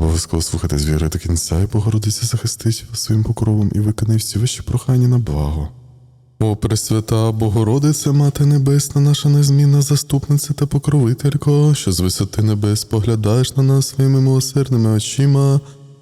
Обов'язково слухайте з віри до кінця, і Богородиця захистить вас своїм покровом і виконає всі ваші прохання на благо. О, Пресвята Богородице, Мати Небесна, наша незмінна заступниця та покровителько, що з висоти небес поглядаєш на нас своїми милосердними очима,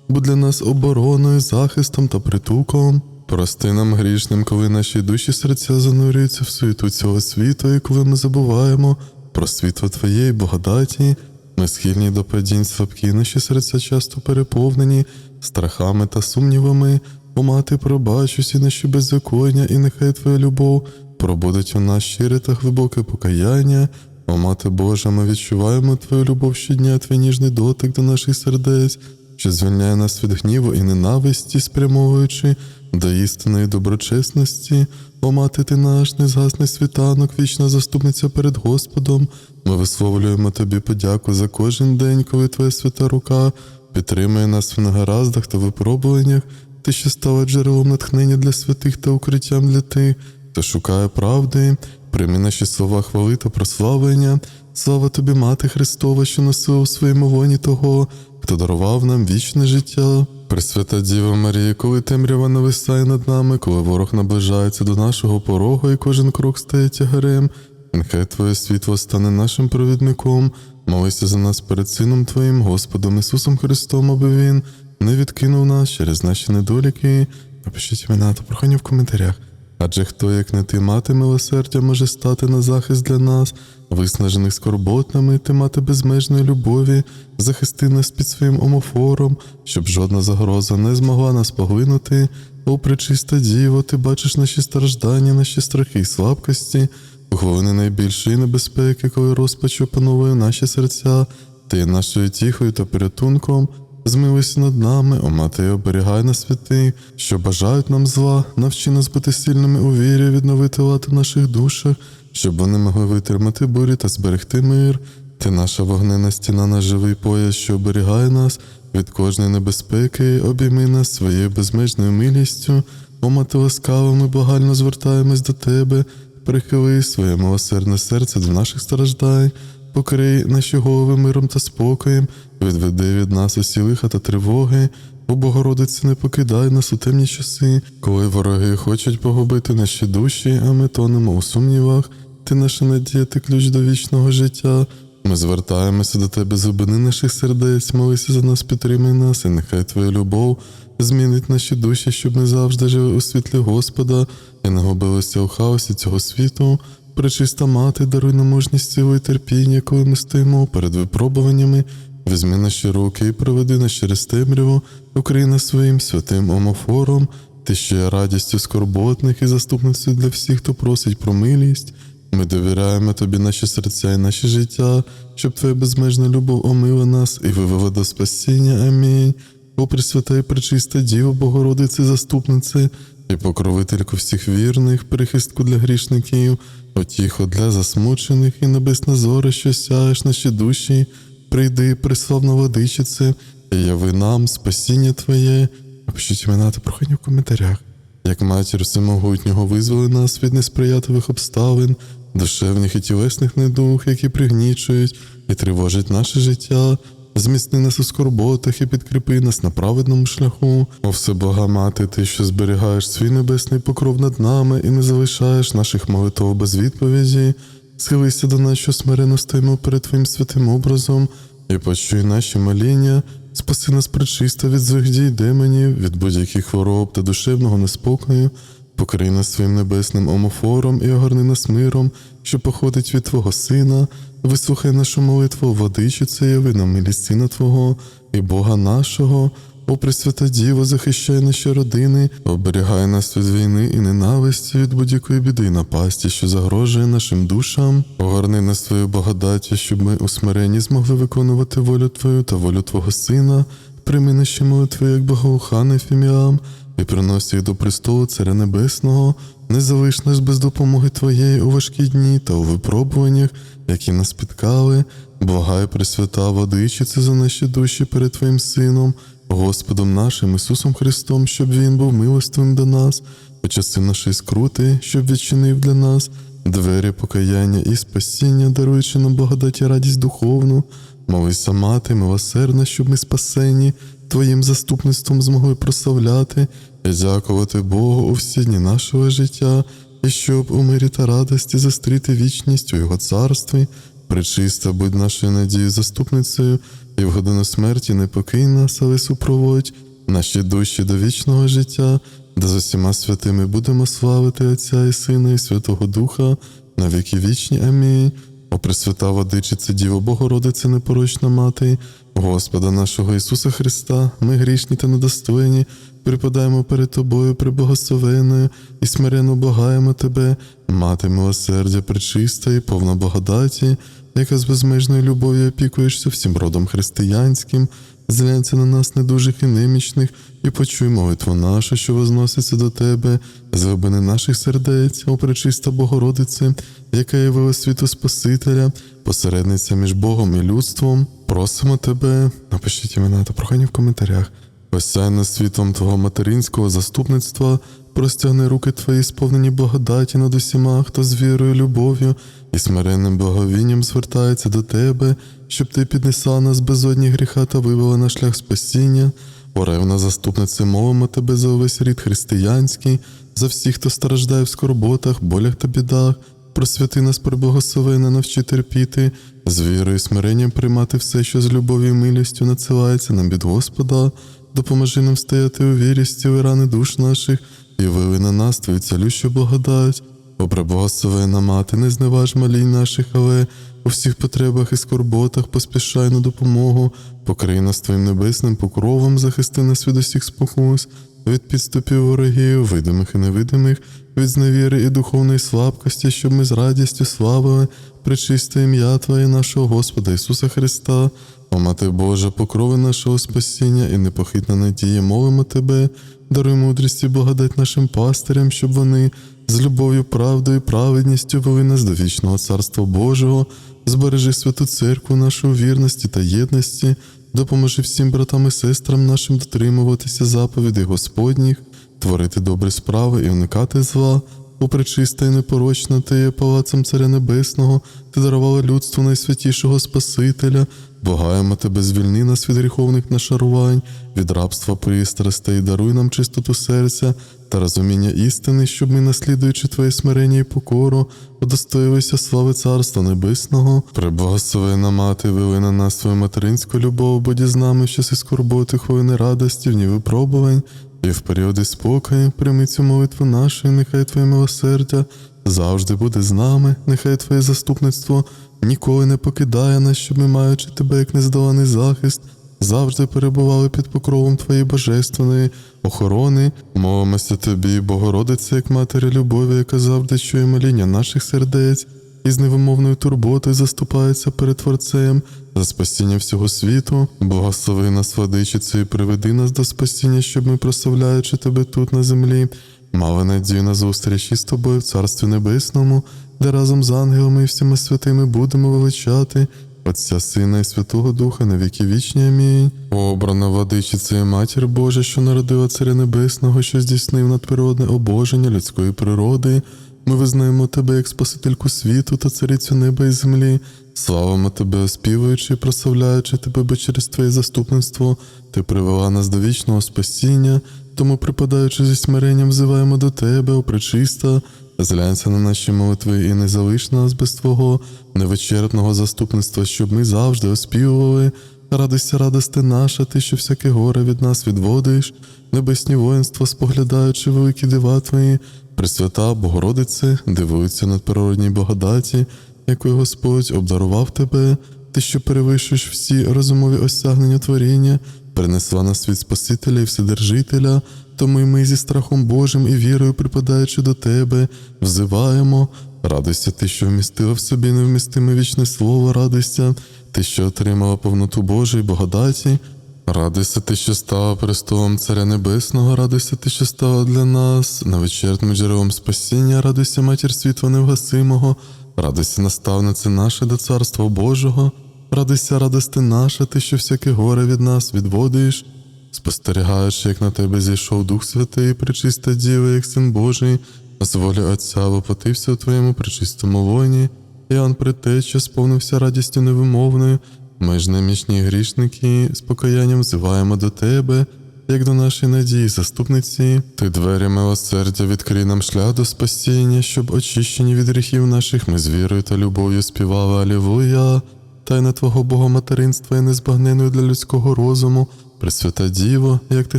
будь для нас обороною, захистом та притулком. Прости нам грішним, коли наші душі серця занурюються в суету цього світу, і коли ми забуваємо про світло Твоєї благодаті, ми схильні до падінь слабкі, наші серця часто переповнені страхами та сумнівами. О, мати, пробач усі наші беззаконня, і нехай Твоя любов пробудить у нас щире та глибоке покаяння. О, мати Божа, ми відчуваємо Твою любов щодня, Твій ніжний дотик до наших сердець, що звільняє нас від гніву і ненависті, спрямовуючи до істинної доброчесності. О, мати ти наш, незгасний світанок, вічна заступниця перед Господом. Ми висловлюємо тобі подяку за кожен день, коли Твоя свята рука підтримує нас в негараздах та випробуваннях. Ти що стала джерелом натхнення для святих та укриттям для тих, хто шукає правди, прийми наші слова хвали та прославлення. Слава тобі, Мати Христова, що носила у своєму воні того, хто дарував нам вічне життя. Пресвята Діва Марія, коли темрява нависає над нами, коли ворог наближається до нашого порогу, і кожен крок стає тягарем, нехай Твоє світло стане нашим провідником. Молися за нас перед Сином Твоїм, Господом Ісусом Христом, аби Він не відкинув нас через наші недоліки. Напишіть імена та прохання в коментарях. Адже хто, як не ти, мати милосердя, може стати на захист для нас, виснажених скорботами, ти мати безмежної любові, захисти нас під своїм омофором, щоб жодна загроза не змогла нас поглинути. О, пречиста діво, ти бачиш наші страждання, наші страхи і слабкості, у хвилини найбільшої небезпеки, коли розпач опановує наші серця, ти є нашою тіхою та порятунком. Змилися над нами, о мати, оберігай нас святи, що бажають нам зла, навчи нас бути сильними у вірі, відновити лад у наших душах, щоб вони могли витримати бурі та зберегти мир. Ти наша вогнена стіна, наш живий пояс, що оберігає нас від кожної небезпеки, обійми нас своєю безмежною милістю. О мати ласкава, ми благально звертаємось до тебе, прихили своє милосердне серце до наших страждань. Покрий наші голови миром та спокоєм, відведи від нас усі лиха та тривоги, о Богородиці, не покидай нас у темні часи, коли вороги хочуть погубити наші душі, а ми тонемо у сумнівах. Ти наша надія, ти ключ до вічного життя. Ми звертаємося до тебе, зубини наших сердець, молися за нас, підтримай нас, і нехай Твоя любов змінить наші душі, щоб ми завжди жили у світлі Господа і не губилися у хаосі цього світу. Пречиста мати, даруй нам мужність силу і терпіння, коли ми стоїмо перед випробуваннями. Візьми наші руки і проведи нас через темряву, укрий нас своїм святим омофором, ти ще є радістю скорботних і заступницею для всіх, хто просить про милість. Ми довіряємо тобі наші серця і наші життя, щоб твоя безмежна любов омила нас і вивела до спасіння. Амінь. О, Пресвята і пречиста Діво, Богородице, заступнице і покровительку всіх вірних, прихистку для грішників, отіхо для засмучених і небесна зора, що сяєш наші душі, прийди, приславна владичице, і яви нам спасіння Твоє. Напишіть імена та прохання в коментарях. Як матір всемогутнього визволи нас від несприятливих обставин, душевних і тілесних недуг, які пригнічують і тривожать наше життя, зміцни нас у скорботах і підкріпи нас на праведному шляху. О всебога мати, ти, що зберігаєш свій небесний покров над нами і не залишаєш наших молитв без відповіді, схилися до нас, що смирено стоїмо перед Твоїм святим образом, і почуй наші моління, спаси нас причисто від злих дій демонів, від будь-яких хвороб та душевного неспокою. Покрий нас своїм небесним омофором і огорни нас миром, що походить від Твого Сина, вислухай нашу молитву, владичице, яви нам милість Сина Твого і Бога нашого, о Пресвята Діво, захищай наші родини, оберігай нас від війни і ненависті, від будь-якої біди і напасті, що загрожує нашим душам, огорни нас свою благодаті, щоб ми у смиренні змогли виконувати волю Твою та волю Твого Сина, прийми наші молитви, як благоухане фіміам, і принось їх до престолу Царя Небесного, не залиш без допомоги Твоєї у важкі дні та у випробуваннях, які нас спіткали. Благай, Пресвята, Владичице, за наші душі перед Твоїм Сином, Господом нашим Ісусом Христом, щоб Він був милостивим до нас, у часи нашої скрути, щоб відчинив для нас двері покаяння і спасіння, даруючи нам благодать і радість духовну. Молися, мати, милосердна, щоб ми спасені, Твоїм заступництвом змогли прославляти і дякувати Богу у всі дні нашого життя, і щоб у мирі та радості зустріти вічність у Його царстві. Пречиста, будь нашою надією заступницею, і в годину смерті не покинь нас, але супроводь наші душі до вічного життя, де з усіма святими будемо славити Отця і Сина, і Святого Духа на віки вічні. Амінь. О Пресвята Водичице, Діво Богородице, непорочна мати, Господа нашого Ісуса Христа, ми грішні та недостойні, припадаємо перед Тобою, прибогословеною, і смиренно благаємо Тебе, мати милосердя, пречиста і повна благодаті, яка з безмежною любов'ю опікуєшся всім родом християнським, зглянься на нас недужих і немічних, і почуй молитву нашу, що возноситься до Тебе, з наших сердець, о пречиста Богородице, яка явила світу Спасителя, посередниця між Богом і людством. Просимо Тебе, напишіть імена та прохання в коментарях. Осяй нас світом Твого материнського заступництва, простягни руки Твої, сповнені благодаті над усіма, хто з вірою, любов'ю і смиренним благовінням звертається до Тебе, щоб Ти піднесла нас безодні гріха та вивела на шлях спасіння. Оревна заступнице, мовимо Тебе за увесь рід християнський, за всіх, хто страждає в скорботах, болях та бідах. Просвяти нас, приблагословена, навчи терпіти, з вірою і смиренням приймати все, що з любов'ю і милістю надсилається нам від Господа. Допоможи нам стояти у вірі, стіли рани душ наших, і вили на нас Твою цілющу благодать. О, преблагословена мати, не зневаж малінь наших, але у всіх потребах і скорботах поспішай на допомогу, покрий нас Твоїм небесним покровом, захисти нас від усіх спокус, від підступів ворогів, видимих і невидимих, від зневіри і духовної слабкості, щоб ми з радістю славили причисте ім'я Твоє нашого Господа Ісуса Христа. О, Мати Божа, покрови нашого спасіння і непохитна надія, молимо Тебе, даруй мудрість і благодать нашим пастирям, щоб вони з любов'ю, правдою праведністю вели нас до вічного Царства Божого, збережи святу церкву нашу вірності та єдності, допоможи всім братам і сестрам нашим дотримуватися заповідей Господніх, творити добрі справи і уникати зла. О, пречиста і непорочна, ти є палацем Царя Небесного, ти дарувала людству найсвятішого Спасителя, благаємо тебе, звільни нас від гріховних нашарувань, від рабства пристрастей, даруй нам чистоту серця та розуміння істини, щоб ми, наслідуючи Твоє смирення і покору, удостоїлися слави Царства Небесного. Преблагословена мати, вели на нас свою материнську любов, будь з нами в часи скорботи, хвилини радості, в випробувань. І в періоди спокою прийми цю молитву нашу, і нехай Твоє милосердя завжди буде з нами, нехай Твоє заступництво ніколи не покидає нас, щоб ми, маючи тебе як нездоланий захист, завжди перебували під покровом Твоєї божественної охорони. Молимося Тобі, Богородице, як матері любові, яка завжди чує моління наших сердець. І з невимовною турботою заступається перед Творцем за спасіння всього світу. Благослови нас, владичицю, і приведи нас до спасіння, щоб ми, прославляючи тебе тут на землі, мали надію на зустріч із тобою в Царстві Небесному, де разом з ангелами і всіма святими будемо величати. Отця Сина і Святого Духа на віки вічні. Амінь. Обрана владичиця і матір Божа, що народила Царя Небесного, що здійснив надприродне обоження людської природи. Ми визнаємо тебе як Спасительку світу та царицю неба і землі. Славимо тебе, оспівуючи і прославляючи тебе, бо через твоє заступництво ти привела нас до вічного спасіння, тому, припадаючи зі смиренням, взиваємо до тебе, о пречиста, зглянься на наші молитви і не залиш нас без Твого невичерпного заступництва, щоб ми завжди оспівували. Радуйся, радости наша, ти, що всяке горе від нас відводиш, небесні воїнства, споглядаючи великі дива Твої, Пресвята Богородице, дивуються над природній благодаті, якою Господь обдарував тебе, ти, що перевищуєш всі розумові осягнення творіння, принесла на світ Спасителя і Вседержителя, тому й ми зі страхом Божим і вірою, припадаючи до тебе, взиваємо. Радуйся, ти, що вмістила в собі невмістиме вічне слово, радуйся, ти, що отримала повноту Божої благодаті. Радуйся ти, що стала престолом Царя Небесного, радуйся ти, що стала для нас невичерпним джерелом спасіння, радуйся, матір світла невгасимого, радуйся, наставнице наше до Царства Божого, радуйся, радости наша, ти, що всяке горе від нас відводиш, спостерігаючи, як на тебе зійшов Дух Святий, пречиста Діва, як Син Божий, з волі Отця воплотився у твоєму пречистому воїні. Іоанн Предтеча сповнився радістю невимовною, Ми ж немічні грішники, з покаянням взиваємо до тебе, як до нашої надії, заступниці, ти двері милосердя відкрий нам шлях до спасіння, щоб очищені від гріхів наших ми з вірою та любов'ю співали Алілуя. Тайна Твого Богоматеринства є незбагненою для людського розуму, Пресвята Діво, як ти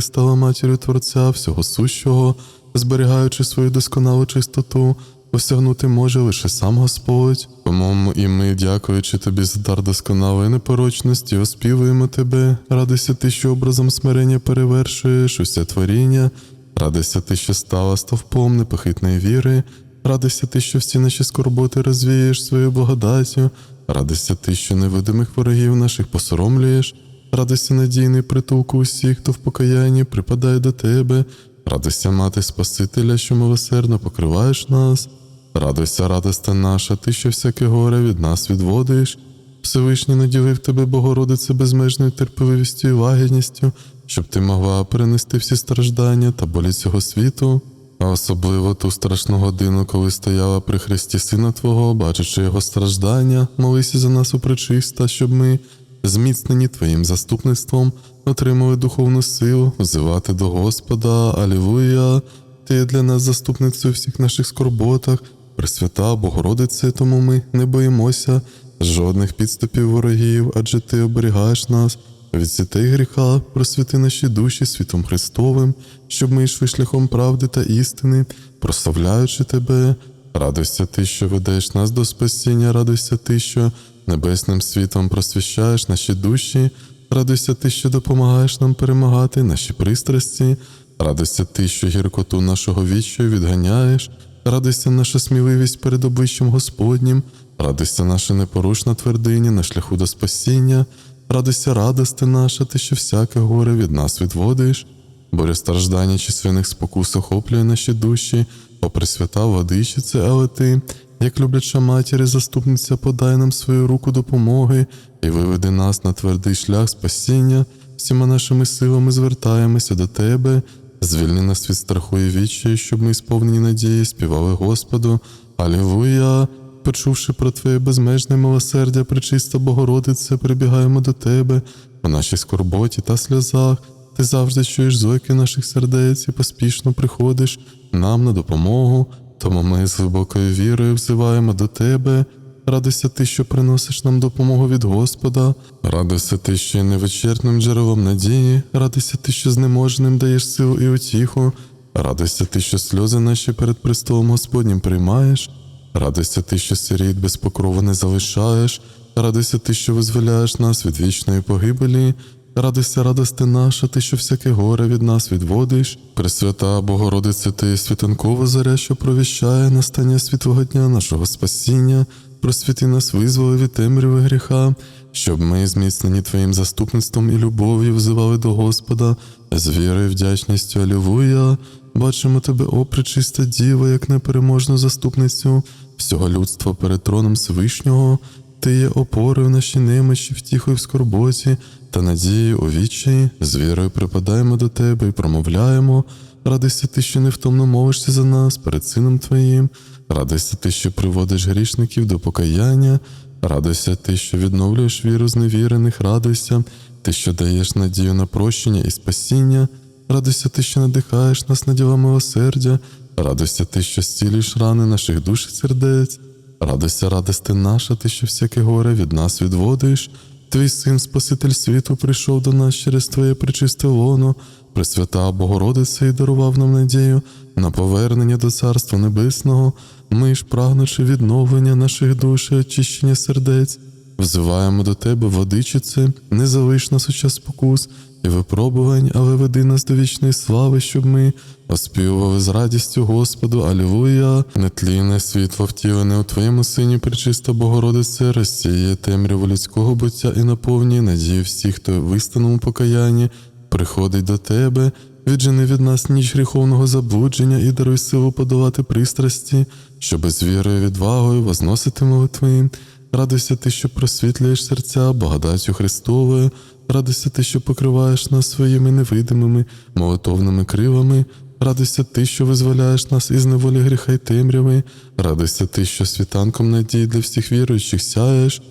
стала матір'ю Творця всього сущого, зберігаючи свою досконалу чистоту, осягнути може лише сам Господь. Тому і ми, дякуючи тобі за дар досконалої непорочності, оспівуємо тебе, радуйся ти, що образом смирення перевершуєш усе творіння, радуйся ти, що стала стовпом непохитної віри, радуйся ти, що всі наші скорботи розвієш своєю благодаттю, радуйся ти, що невидимих ворогів наших посоромлюєш, радуйся надійний притулку усіх, хто в покаянні припадає до тебе, радуйся мати Спасителя, що милосердно покриваєш нас. Радуйся, радосте наша, ти, що всяке горе від нас відводиш. Всевишній наділив тебе, Богородице, безмежною терпеливістю і лагідністю, щоб ти могла перенести всі страждання та болі цього світу, а особливо ту страшну годину, коли стояла при хресті Сина Твого, бачачи його страждання, молися за нас упричиста, щоб ми, зміцнені Твоїм заступництвом, отримали духовну силу, взивати до Господа, Алілуя, ти для нас заступницею всіх наших скорботах, Пресвята Богородице, тому ми не боїмося жодних підступів ворогів, адже ти оберігаєш нас від сітей гріха, просвіти наші душі світом Христовим, щоб ми йшли шляхом правди та істини, прославляючи тебе. Радуйся ти, що ведеш нас до спасіння, радуйся ти, що небесним світом просвіщаєш наші душі, радуйся ти, що допомагаєш нам перемагати наші пристрасті, радуйся ти, що гіркоту нашого віччя відганяєш, радуйся наша сміливість перед обличчям Господнім, радуйся наша непорушна твердиня на шляху до спасіння, радуйся, радости наша, ти, що всяке горе від нас відводиш. Боря страждання численних спокус охоплює наші душі, о Пресвята Владичице, але ти, як любляча матір і заступниця, подай нам свою руку допомоги і виведи нас на твердий шлях спасіння, всіма нашими силами звертаємося до тебе, звільни нас від страху і відчаю, щоб ми сповнені надії співали Господу. Алілуя! Почувши про Твоє безмежне милосердя, пречиста Богородице, прибігаємо до Тебе у нашій скорботі та сльозах. Ти завжди чуєш зойки наших сердець і поспішно приходиш нам на допомогу, тому ми з глибокою вірою взиваємо до Тебе. Радуйся ти, що приносиш нам допомогу від Господа, радуйся ти, що є невичерпним джерелом надії, радуйся ти, що знеможеним даєш силу і утіху, радуйся ти, що сльози наші перед престолом Господнім приймаєш, радуйся ти, що сиріт без покрову не залишаєш, радуйся ти, що визволяєш нас від вічної погибелі, радуйся, радости наша, ти, що всяке горе від нас відводиш. Пресвята Богородице, ти світанкова заря, що провіщає настання світлого дня нашого спасіння, просвіти нас визволи від темряви гріха, щоб ми, зміцнені Твоїм заступництвом і любов'ю, взивали до Господа, з вірою вдячністю Алілуя. Бачимо тебе, о пречиста Діва, як непереможну заступницю всього людства перед троном Всевишнього. Ти є опорою в нашій немочі, втіхою в скорботі та надією у вічі. З вірою припадаємо до тебе і промовляємо. Радуйся ти, що невтомно молишся за нас перед Сином Твоїм. Радуйся ти, що приводиш грішників до покаяння. Радуйся ти, що відновлюєш віру зневірених, радуйся, ти, що даєш надію на прощення і спасіння. Радуйся ти, що надихаєш нас на діла милосердя. Радуйся ти, що зцілюєш рани наших душ і сердець. Радуйся, радости наша, ти, що всяке горе від нас відводиш. Твій син, Спаситель світу, прийшов до нас через Твоє причисте лоно, Пресвята Богородиця і дарував нам надію на повернення до Царства Небесного. Ми ж, прагнучи відновлення наших душ і очищення сердець, взиваємо до Тебе, водичице, не залиш нас у час спокус і випробувань, але веди нас до вічної слави, щоб ми оспівували з радістю Господу, Алілуя, нетлінне світло втілене у Твоєму Сині, пречиста Богородице, розсіє темряву людського буття і наповнює надію всіх, хто в істинному покаянні приходить до Тебе, віджени від нас ніч гріховного заблудження і даруй силу подолати пристрасті, щоби з вірою і відвагою возносити молитви. Радуйся ти, що просвітлюєш серця благодаттю Христовою, радуйся ти, що покриваєш нас своїми невидимими молитовними кривами, радуйся ти, що визволяєш нас із неволі гріха й темряви, радуйся ти, що світанком надії для всіх віруючих сяєш,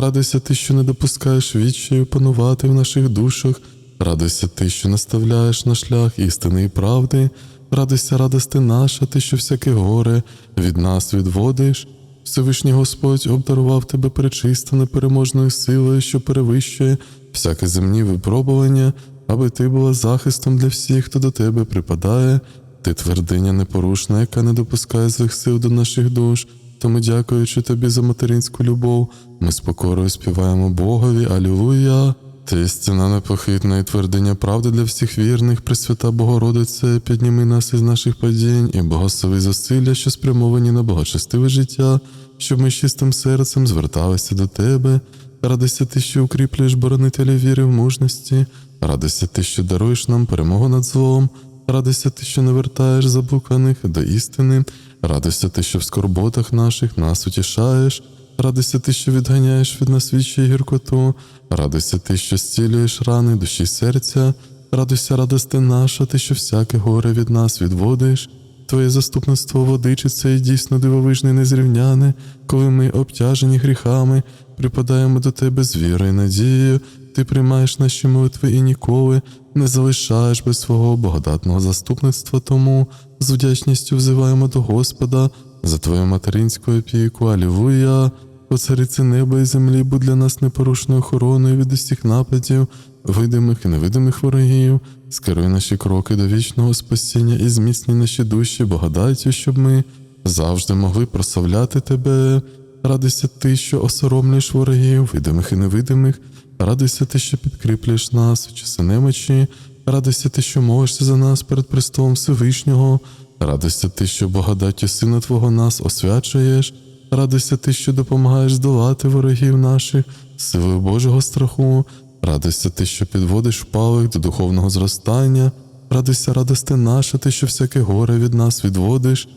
Радуйся ти, що не допускаєш відчаю панувати в наших душах. Радуйся ти, що наставляєш на шлях істини і правди. Радуйся, радости наша, ти, що всяке горе від нас відводиш. Всевишній Господь обдарував тебе пречисто непереможною силою, що перевищує всяке земні випробування, аби ти була захистом для всіх, хто до тебе припадає. Ти твердиня непорушна, яка не допускає злих сил до наших душ. Тому, дякуючи тобі за материнську любов, ми з покорою співаємо Богові, Алілуя. Ти стіна непохитна і твердиня правди для всіх вірних, Пресвята Богородице, підніми нас із наших падінь і благослови зусилля, що спрямовані на благочестиве життя, щоб ми чистим серцем зверталися до тебе. Радуйся ти, що укріплюєш боронителя віри в мужності, радуйся ти, що даруєш нам перемогу над злом. Радуйся ти, що не вертаєш заблуканих до істини, радуйся ти, що в скорботах наших нас утішаєш, радуйся ти, що відганяєш від нас вічі гіркоту, радуйся ти, що зцілюєш рани душі серця, радуйся, радости наша, ти, що всяке горе від нас відводиш. Твоє заступництво водичиться і дійсно дивовижне незрівняне, коли ми, обтяжені гріхами, припадаємо до тебе з вірою і надією, ти приймаєш наші молитви і ніколи не залишаєш без свого благодатного заступництва. Тому з вдячністю взиваємо до Господа за твою материнську опіку. Алілуя! О цариці неба і землі, будь для нас непорушною охороною від усіх нападів, видимих і невидимих ворогів, скеруй наші кроки до вічного спасіння і зміцні наші душі благодаттю, щоб ми завжди могли прославляти тебе. Радуйся ти, що осоромлюєш ворогів, видимих і невидимих. Радуйся ти, що підкріплюєш нас у часи немочі. Радуйся ти, що молишся за нас перед престолом Всевишнього. Радуйся ти, що благодаттю Сина Твого нас освячуєш. Радуйся ти, що допомагаєш здолати ворогів наших силою Божого страху. Радуйся ти, що підводиш впалих до духовного зростання. Радуйся, радости наша, ти, що всяке горе від нас відводиш.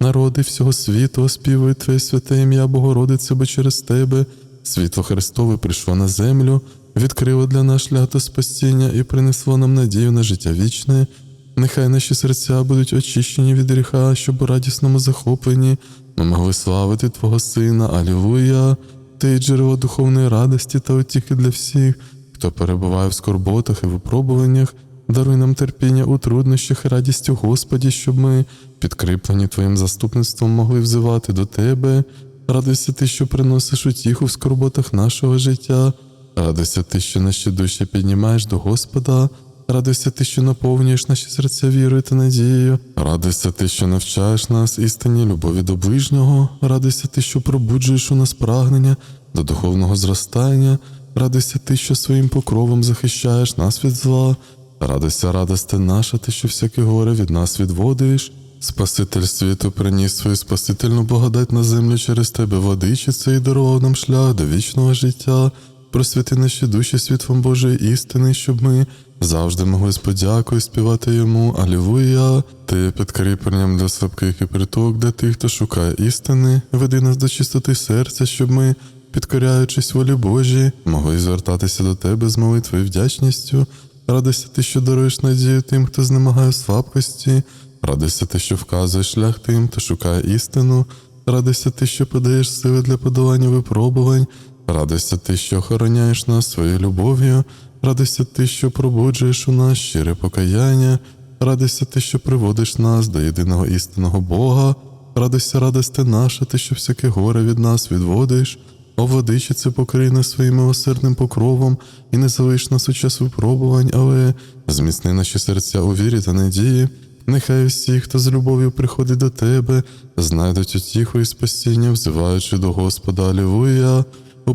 Народи всього світу оспівують Твоє святе ім'я Богородице, бо через Тебе світло Христове прийшло на землю, відкрило для нас шлях до спасіння і принесло нам надію на життя вічне. Нехай наші серця будуть очищені від гріха, щоб у радісному захопленні ми могли славити Твого Сина. Алілуя! Ти джерело духовної радості та утіхи для всіх, хто перебуває в скорботах і випробуваннях. Даруй нам терпіння у труднощах і радість у Господі, щоб ми, підкріплені Твоїм заступництвом, могли взивати до Тебе. Радуйся ти, що приносиш утіху в скорботах нашого життя. Радуйся ти, що наші душі піднімаєш до Господа. Радуйся ти, що наповнюєш наші серця вірою та надією. Радуйся ти, що навчаєш нас істинній любові до ближнього. Радуйся ти, що пробуджуєш у нас прагнення до духовного зростання. Радуйся ти, що своїм покровом захищаєш нас від зла. Радуйся, радости наша, ти, що всяке горе від нас відводиш. Спаситель світу приніс свою спасительну благодать на землю через тебе, владичиця, і дарував нам шлях до вічного життя. Просвіти наші душі світлом Божої істини, щоб ми завжди могли з подякою співати йому. Алілуя! Ти підкріпленням для слабких і приток для тих, хто шукає істини. Веди нас до чистоти серця, щоб ми, підкоряючись волі Божій, могли звертатися до тебе з молитвою вдячністю. Радуйся ти, що даруєш надію тим, хто знемагає слабкості. Радуйся ти, що вказуєш шлях тим, хто шукає істину. Радуйся ти, що подаєш сили для подолання випробувань. Радуйся ти, що охороняєш нас своєю любов'ю. Радуйся ти, що пробуджуєш у нас щире покаяння. Радуйся ти, що приводиш нас до єдиного істинного Бога. Радуйся, радости наша, ти, що всяке горе від нас відводиш. О, владичице, покрий нас своїм милосердним покровом і не залиш нас у час випробувань, але зміцни наші серця у вірі та надії. Нехай всі, хто з любов'ю приходить до тебе, знайдуть утіху і спасіння, взиваючи до Господа Алілуя. О,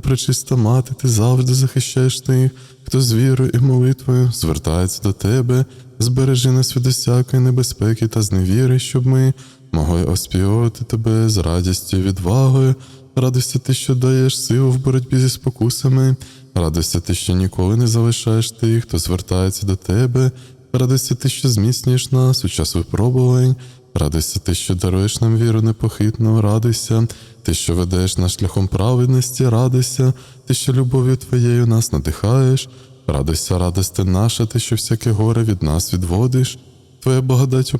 мати, ти завжди захищаєш тих, хто з вірою і молитвою звертається до тебе, збережи нас від усякої небезпеки та зневіри, щоб ми могли оспівувати тебе з радістю і відвагою. Радуйся ти, що даєш силу в боротьбі зі спокусами. Радуйся ти, що ніколи не залишаєш тих, хто звертається до тебе. Радуйся ти, що зміцнюєш нас у час випробувань. Радуйся ти, що даруєш нам віру непохитну, радуйся, ти, що ведеш нас шляхом праведності, радуйся, ти, що любов'ю твоєю нас надихаєш. Радуйся, радости наша, ти, що всяке горе від нас відводиш. Твоя благодать,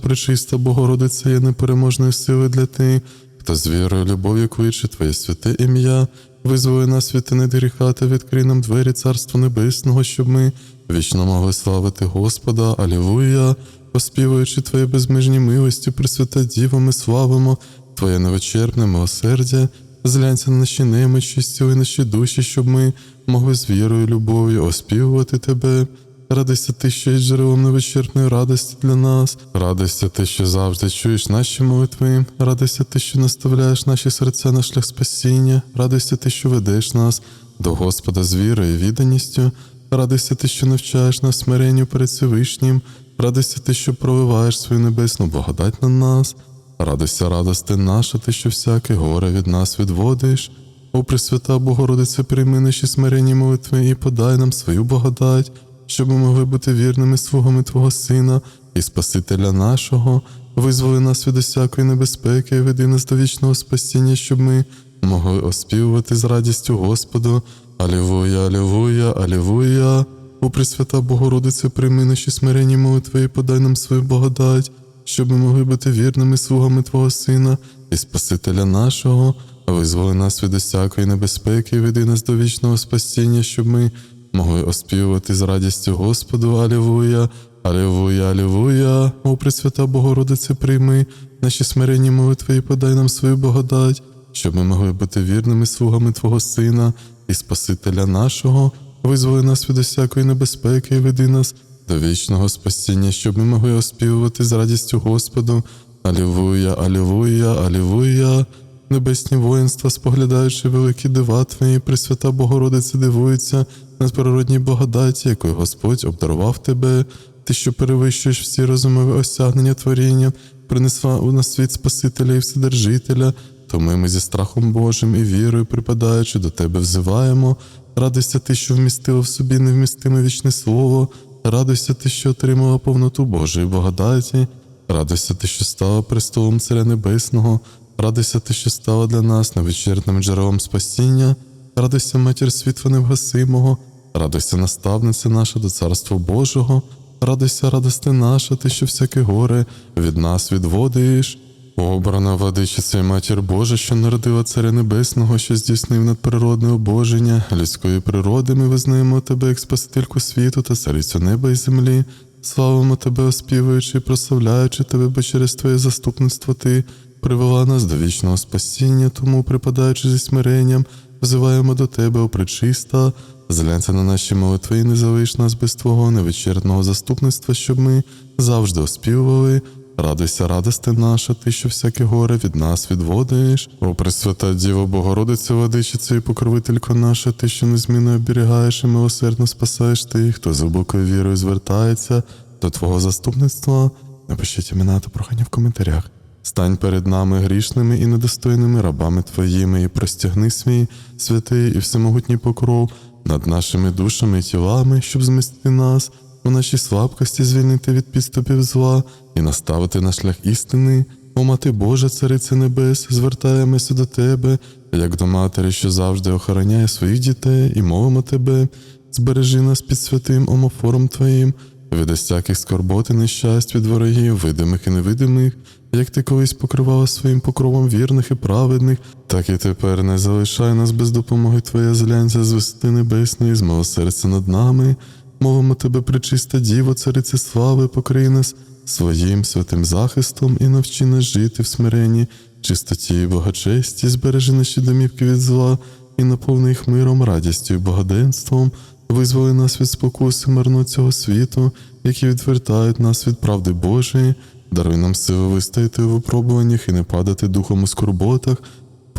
о Богородиця є непереможною силою для тих, хто з вірою, любов'ю кличе Твоє святе ім'я. визволи нас від тени гріха та відкрий нам двері Царства Небесного, щоб ми вічно могли славити Господа. Алілуя! Оспівуючи Твої безмежні милості, Пресвята Діва, ми славимо Твоє невичерпне милосердя, зглянься на наші немочі, зціли наші душі, щоб ми могли з вірою, любов'ю оспівувати Тебе. Радуйся ти, що є джерелом невичерпної радості для нас. Радуйся ти, що завжди чуєш наші молитви. Радуйся ти, що наставляєш наші серця на шлях спасіння. Радуйся ти, що ведеш нас до Господа з вірою і відданістю. Радуйся ти, що навчаєш нас смиренню перед Всевишнім. Радуйся ти, що проливаєш свою небесну благодать на нас. Радуйся, радости наша, ти, що всяке горе від нас відводиш. О Пресвята Богородице, прийми наші смиренні молитви і подай нам свою благодать, щоб ми могли бути вірними слугами Твого Сина і Спасителя нашого, визволи нас від усякої небезпеки і веди нас до вічного спасіння, щоб ми могли оспівувати з радістю Господу. Алілуя, алілуя, алілуя. О Пресвята Богородице, прийми наші смиренні молитви і подай нам свою благодать, щоб ми могли бути вірними слугами Твого Сина і Спасителя нашого, визволи нас від усякої небезпеки і веди нас до вічного спасіння, щоб ми могли оспівувати з радістю Господу. Алілуя, алілуя, алілуя. О Пресвята Богородице, прийми наші смиренні молитви і подай нам свою благодать, щоб ми могли бути вірними слугами Твого Сина і Спасителя нашого, визволи нас від усякої небезпеки і веди нас до вічного спасіння, щоб ми могли оспівувати з радістю Господу. Алілуя, алілуя, алілуя. Небесні воїнства, споглядаючи великі дива Твої, Пресвята Богородице, дивуються на природній благодаті, якою Господь обдарував тебе, ти, що перевищуєш всі розумові осягнення творіння, принесла у нас світ Спасителя і Вседержителя, тому ми зі страхом Божим і вірою, припадаючи до Тебе, взиваємо. Радуйся ти, що вмістила в собі невмістиме вічне слово, радуйся ти, що отримала повноту Божої благодаті, радуйся ти, що стала престолом Царя Небесного, радуйся ти, що стала для нас невичерпним джерелом спасіння, радуйся, матір світла невгасимого, радуйся, наставниця наша до Царства Божого, радуйся, радости наша, ти, що всяке горе від нас відводиш. Обрана владичиця і матір Божа, що народила Царя Небесного, що здійснив надприродне обоження людської природи, ми визнаємо тебе як Спасительку світу та царицю неба і землі. Славимо тебе, оспівуючи і прославляючи тебе, бо через твоє заступництво ти привела нас до вічного спасіння, тому, припадаючи зі смиренням, взиваємо до тебе, о пречиста, зглянься на наші молитви і не залиш нас без твого невичерпного заступництва, щоб ми завжди оспівували. Радуйся, радости наша, ти, що всяке горе від нас відводиш. О Пресвята Діво Богородиця, владичиця і покровителько наша, ти, що незмінно оберігаєш і милосердно спасаєш тих, хто з глибокою вірою звертається до Твого заступництва. Напишіть імена та прохання в коментарях. Стань перед нами грішними і недостойними рабами Твоїми, і простягни свій святий і всемогутній покров над нашими душами і тілами, щоб змістити нас у нашій слабкості, звільнити від підступів зла і наставити на шлях істини. О мати Божа, Цариця Небес, звертаємося до Тебе, як до матері, що завжди охороняє своїх дітей, і мовимо Тебе, збережи нас під святим омофором Твоїм, від усяких скорбот і нещасть від ворогів, видимих і невидимих, як ти колись покривала своїм покровом вірних і праведних, так і тепер не залишай нас без допомоги Твоя зглянця з висоти небесної, з милосердя над нами. Мовимо тебе, пречиста Діво, царице слави, покрий нас своїм святим захистом і навчи нас жити в смиренні, чистоті і благочесті, збережи наші домівки від зла і наповни їх миром, радістю і благоденством, визволи нас від спокуси марно цього світу, які відвертають нас від правди Божої, даруй нам силу вистояти у випробуваннях і не падати духом у скорботах.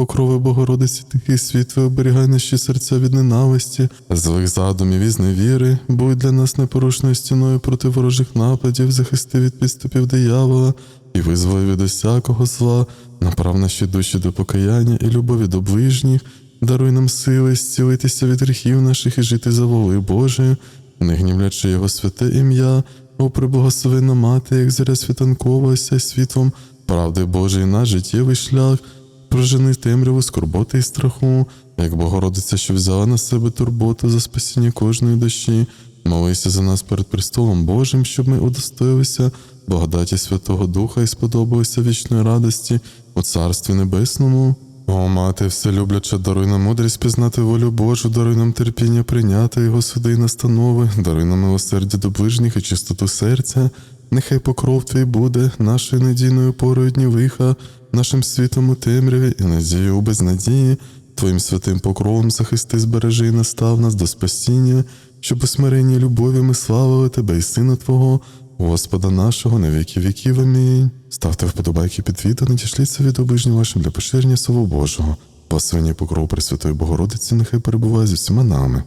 Покрови Богородиці тихий світло, оберігай наші серця від ненависті, злих задумів і зневіри, будь для нас непорушною стіною проти ворожих нападів, захисти від підступів диявола і визволи від усякого зла, направ наші душі до покаяння і любові до ближніх, даруй нам сили зцілитися від гріхів наших і жити за волею Божою, не гнівлячи Його святе ім'я, о преблагословенна мати, як заря світанкова, осяй світлом правди Божої наш життєвий шлях. Прожени темряву, скорботи і страху, як Богородиця, що взяла на себе турботу за спасіння кожної душі, молися за нас перед престолом Божим, щоб ми удостоїлися благодаті Святого Духа і сподобалися вічної радості у Царстві Небесному. О, мати, вселюбляча, даруй нам мудрість пізнати волю Божу, даруй нам терпіння прийняти його суди і настанови, даруй нам милосердя до ближніх і чистоту серця. Нехай покров твій буде нашою надійною порою дні лиха, нашим світом у темряві і надією у безнадії. Твоїм святим покровом захисти, збережи і настав нас до спасіння, щоб у смиренні любові ми славили Тебе і Сина Твого, Господа нашого на віки віків. Амінь. Ставте вподобайки під відео, надішліться від обижні вашим для поширення Слова Божого. Благословення і покров Пресвятої Богородиці нехай перебуває зі всіма нами.